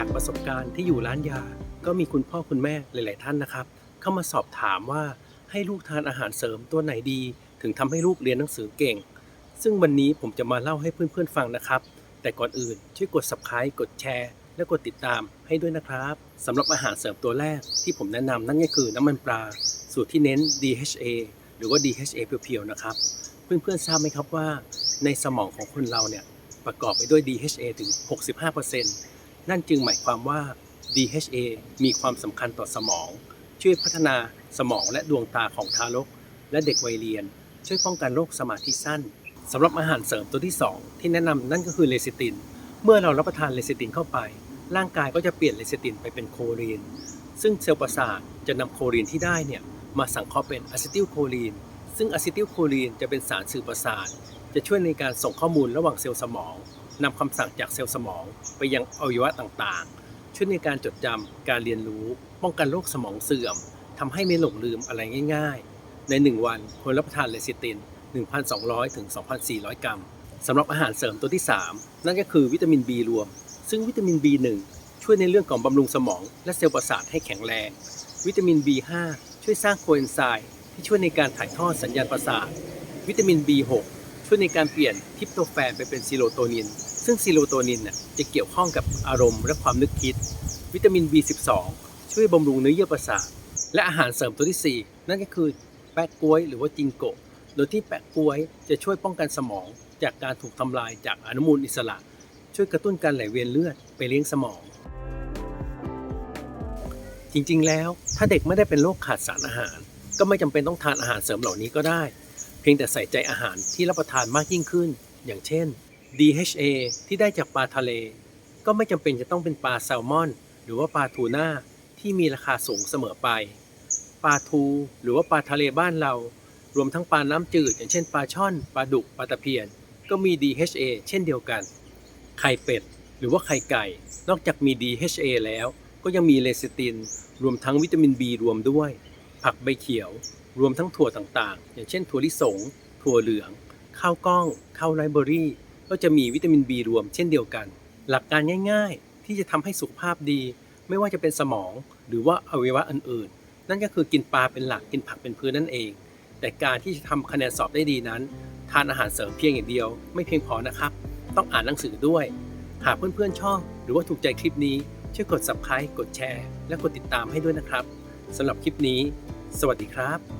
จากประสบการณ์ที่อยู่ร้านยา ก็มีคุณพ่อคุณแม่หลาย ๆ ท่านนะครับ เข้ามาสอบถามว่าให้ลูกทานอาหารเสริมตัวไหนดี ถึงทำให้ลูกเรียนหนังสือเก่ง ซึ่งวันนี้ผมจะมาเล่าให้เพื่อน ๆ ฟังนะครับ แต่ก่อนอื่นช่วยกด subscribe กดแชร์ และกดติดตามให้ด้วยนะครับสำหรับอาหารเสริมตัวแรกที่ผมแนะนำนั่นก็คือน้ำมันปลา สูตรที่เน้น DHA หรือว่า DHA เพียวๆนะครับ เพื่อนๆทราบไหมครับว่า ในสมองของคนเราเนี่ยประกอบไปด้วย DHA ถึง 65% นั่นจึงหมายความว่า DHA มีความสำคัญต่อสมอง ช่วยพัฒนาสมองและดวงตาของทารก และเด็กวัยเรียน ช่วยป้องกันโรคสมาธิสั้นสำหรับอาหารเสริมตัวที่ 2 ที่แนะนำนั่นก็คือเลซิติน เมื่อเรารับประทานเลซิตินเข้าไป ร่างกายก็จะเปลี่ยนเลซิตินไปเป็นโคลีน ซึ่งเซลล์ประสาทจะนำโคลีนที่ได้เนี่ยมาสังเคราะห์เป็นอะซิติลโคลีน ซึ่งอะซิติลโคลีนจะเป็นสารสื่อประสาท จะช่วยในการส่งข้อมูลระหว่างเซลล์สมอง นำคำสั่งจากเซลล์สมองไปยังอวัยวะต่างๆ ช่วยในการจดจำการเรียนรู้ ป้องกันโรคสมองเสื่อมทำให้ไม่หลงลืมอะไรง่าย ๆ ใน 1 วันควรรับประทานเลซิติน 1,200ถึง2,400 กรัมสำหรับอาหารเสริมตัวที่ 3 นั่นก็คือวิตามิน B รวม ซึ่งวิตามิน B1 ช่วยในเรื่องของบำรุงสมองและเซลล์ประสาทให้แข็งแรง วิตามิน B5 ช่วยสร้างโคเอนไซม์ที่ช่วยในการถ่ายทอดสัญญาณประสาท วิตามิน B6 ช่วยในการเปลี่ยนทริปโตแฟนไปเป็นซีโรโทนิน ซึ่งซีโรโทนินจะเกี่ยวข้องกับอารมณ์และความนึกคิด วิตามิน B12 ช่วยบำรุงเนื้อเยื่อประสาท และอาหารเสริมตัวที่ 4 นั่นก็คือแปะกล้วยหรือว่าจิงโกะโดยที่แปะกล้วยจะช่วยป้องกันสมอง จากการถูกทำลายจากอนุมูลอิสระ ช่วยกระตุ้นการไหลเวียนเลือดไปเลี้ยงสมอง จริงๆ แล้วถ้าเด็กไม่ได้เป็นโรคขาดสารอาหาร ก็ไม่จำเป็นต้องทานอาหารเสริมเหล่านี้ก็ได้ เพียงแต่ใส่ใจอาหารที่รับประทานมากยิ่งขึ้น อย่างเช่น DHA ที่ได้จากปลาทะเล ก็ไม่จำเป็นจะต้องเป็นปลาแซลมอน หรือว่าปลาทูน่าที่มีราคาสูงเสมอไป ปลาทูหรือว่าปลาทะเลบ้านเรา รวมทั้งปลาน้ำจืด อย่างเช่นปลาช่อน ปลาดุก ปลาตะเพียน ก็มี DHA เช่นเดียวกัน ไข่เป็ด หรือว่าไข่ไก่ นอกจากมี DHA แล้ว ก็ยังมีเลซิติน รวมทั้งวิตามิน B รวมด้วย ผักใบเขียว รวมทั้งถั่วต่างๆ อย่างเช่น ถั่วลิสง ถั่วเหลือง ข้าวกล้อง ข้าวไรเบอรี่ ก็จะมีวิตามิน B รวมเช่นเดียวกัน หลักการง่ายๆ ที่จะทำให้สุขภาพดี ไม่ว่าจะเป็นสมองหรือว่าอวัยวะอื่นๆ นั่นก็คือกินปลาเป็นหลักกินผักเป็นพื้นนั่นเอง แต่การที่จะทำคะแนนสอบได้ดีนั้น ทานอาหารเสริมเพียงอย่างเดียว ไม่เพียงพอนะครับ ต้องอ่านหนังสือด้วย หากเพื่อนๆชอบหรือว่าถูกใจคลิปนี้ช่วยกด subscribe กดแชร์ และกดติดตามให้ด้วยนะครับสำหรับคลิปนี้ สวัสดีครับ